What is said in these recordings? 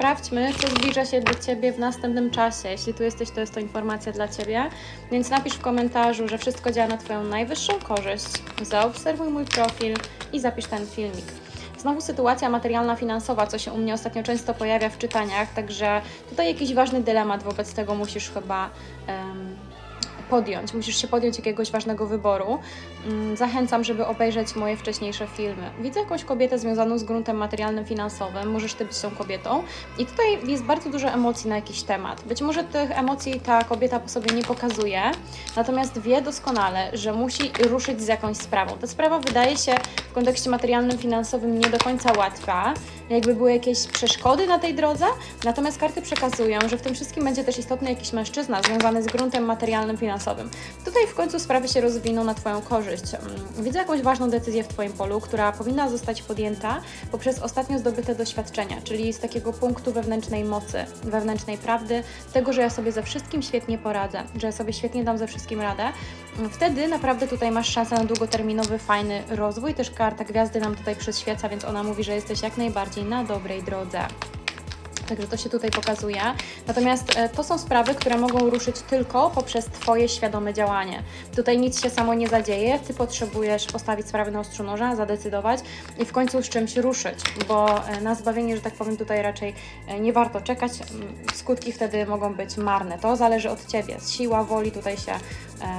sprawdźmy, co zbliża się do Ciebie w następnym czasie. Jeśli tu jesteś, to jest to informacja dla Ciebie. Więc napisz w komentarzu, że wszystko działa na Twoją najwyższą korzyść. Zaobserwuj mój profil i zapisz ten filmik. Znowu sytuacja materialna, finansowa, co się u mnie ostatnio często pojawia w czytaniach, także tutaj jakiś ważny dylemat wobec tego musisz chyba em, podjąć. Musisz się podjąć jakiegoś ważnego wyboru. Mm, Zachęcam, żeby obejrzeć moje wcześniejsze filmy. Widzę jakąś kobietę związaną z gruntem materialnym, finansowym. Możesz ty być tą kobietą. I tutaj jest bardzo dużo emocji na jakiś temat. Być może tych emocji ta kobieta po sobie nie pokazuje, natomiast wie doskonale, że musi ruszyć z jakąś sprawą. Ta sprawa wydaje się w kontekście materialnym, finansowym nie do końca łatwa. Jakby były jakieś przeszkody na tej drodze, natomiast karty przekazują, że w tym wszystkim będzie też istotny jakiś mężczyzna związany z gruntem materialnym, finansowym. Tutaj w końcu sprawy się rozwiną na Twoją korzyść. Mm, Widzę jakąś ważną decyzję w Twoim polu, która powinna zostać podjęta poprzez ostatnio zdobyte doświadczenia, czyli z takiego punktu wewnętrznej mocy, wewnętrznej prawdy, tego, że ja sobie ze wszystkim świetnie poradzę, że ja sobie świetnie dam ze wszystkim radę. Wtedy naprawdę tutaj masz szansę na długoterminowy, fajny rozwój. Też karta gwiazdy nam tutaj przyświeca, więc ona mówi, że jesteś jak najbardziej na dobrej drodze. Także to się tutaj pokazuje. Natomiast e, to są sprawy, które mogą ruszyć tylko poprzez Twoje świadome działanie. Tutaj nic się samo nie zadzieje, Ty potrzebujesz postawić sprawy na ostrzu noża, zadecydować i w końcu z czymś ruszyć, bo e, na zbawienie, że tak powiem, tutaj raczej e, nie warto czekać. Skutki wtedy mogą być marne. To zależy od Ciebie. Siła woli tutaj się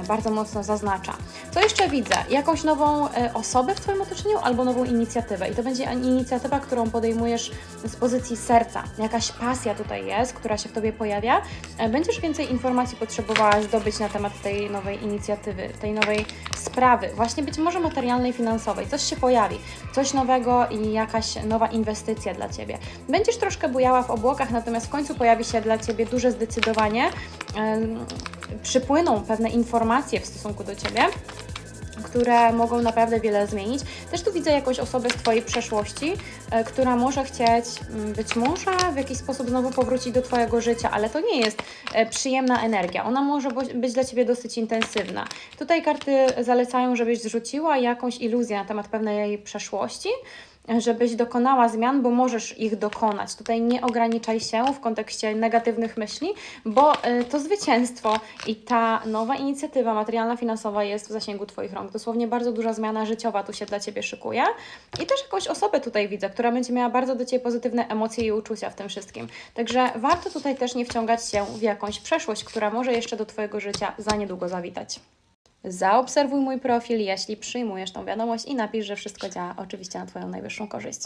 bardzo mocno zaznacza. Co jeszcze widzę? Jakąś nową osobę w Twoim otoczeniu albo nową inicjatywę. I to będzie inicjatywa, którą podejmujesz z pozycji serca. Jakaś pasja tutaj jest, która się w Tobie pojawia. E, Będziesz więcej informacji potrzebowała zdobyć na temat tej nowej inicjatywy, tej nowej sprawy, właśnie być może materialnej, finansowej. Coś się pojawi, coś nowego i jakaś nowa inwestycja dla Ciebie. Będziesz troszkę bujała w obłokach, natomiast w końcu pojawi się dla Ciebie duże zdecydowanie. Przypłyną pewne informacje w stosunku do Ciebie które mogą naprawdę wiele zmienić. Też tu widzę jakąś osobę z Twojej przeszłości, e, która może chcieć mm, być może w jakiś sposób znowu powrócić do Twojego życia, ale to nie jest e, przyjemna energia. Ona może być dla Ciebie dosyć intensywna. Tutaj karty zalecają, żebyś zrzuciła jakąś iluzję na temat pewnej przeszłości, żebyś dokonała zmian, bo możesz ich dokonać. Tutaj nie ograniczaj się w kontekście negatywnych myśli, bo y, to zwycięstwo i ta nowa inicjatywa materialna, finansowa jest w zasięgu Twoich rąk. Dosłownie bardzo duża zmiana życiowa tu się dla Ciebie szykuje. I też jakąś osobę tutaj widzę, która będzie miała bardzo do Ciebie pozytywne emocje i uczucia w tym wszystkim. Także warto tutaj też nie wciągać się w jakąś przeszłość, która może jeszcze do Twojego życia za niedługo zawitać. Zaobserwuj mój profil, jeśli przyjmujesz tą wiadomość i napisz, że wszystko działa oczywiście na Twoją najwyższą korzyść.